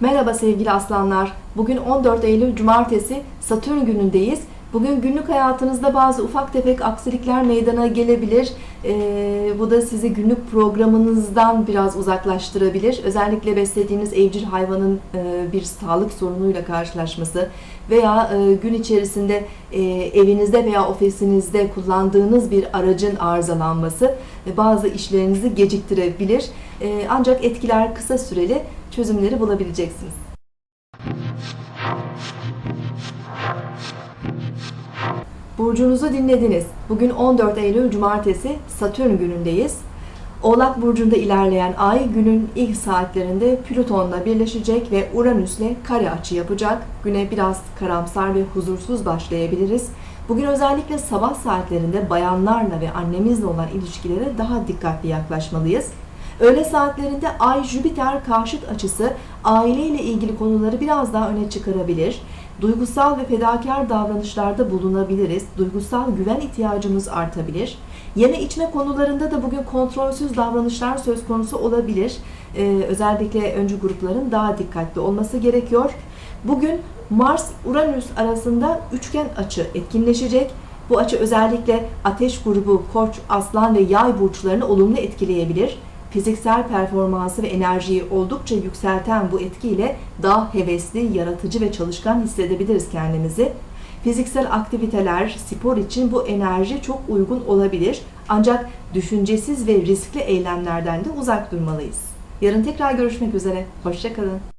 Merhaba sevgili aslanlar. Bugün 14 Eylül Cumartesi Satürn günündeyiz. Bugün günlük hayatınızda bazı ufak tefek aksilikler meydana gelebilir. Ee, bu da sizi günlük programınızdan biraz uzaklaştırabilir. Özellikle beslediğiniz evcil hayvanın e, bir sağlık sorunuyla karşılaşması veya e, gün içerisinde e, evinizde veya ofisinizde kullandığınız bir aracın arızalanması e, bazı işlerinizi geciktirebilir. E, ancak etkiler kısa süreli çözümleri bulabileceksiniz. Burcunuzu dinlediniz. Bugün 14 Eylül Cumartesi Satürn günündeyiz. Oğlak Burcu'nda ilerleyen ay günün ilk saatlerinde Plüton'la birleşecek ve Uranüs'le kare açı yapacak. Güne biraz karamsar ve huzursuz başlayabiliriz. Bugün özellikle sabah saatlerinde bayanlarla ve annemizle olan ilişkilere daha dikkatli yaklaşmalıyız. Öğle saatlerinde Ay Jüpiter karşıt açısı aileyle ilgili konuları biraz daha öne çıkarabilir. Duygusal ve fedakar davranışlarda bulunabiliriz. Duygusal güven ihtiyacımız artabilir. Yeme içme konularında da bugün kontrolsüz davranışlar söz konusu olabilir. Ee, özellikle öncü grupların daha dikkatli olması gerekiyor. Bugün Mars-Uranüs arasında üçgen açı etkinleşecek. Bu açı özellikle ateş grubu, koç, aslan ve yay burçlarını olumlu etkileyebilir. Fiziksel performansı ve enerjiyi oldukça yükselten bu etkiyle daha hevesli, yaratıcı ve çalışkan hissedebiliriz kendimizi. Fiziksel aktiviteler, spor için bu enerji çok uygun olabilir. Ancak düşüncesiz ve riskli eylemlerden de uzak durmalıyız. Yarın tekrar görüşmek üzere. Hoşçakalın.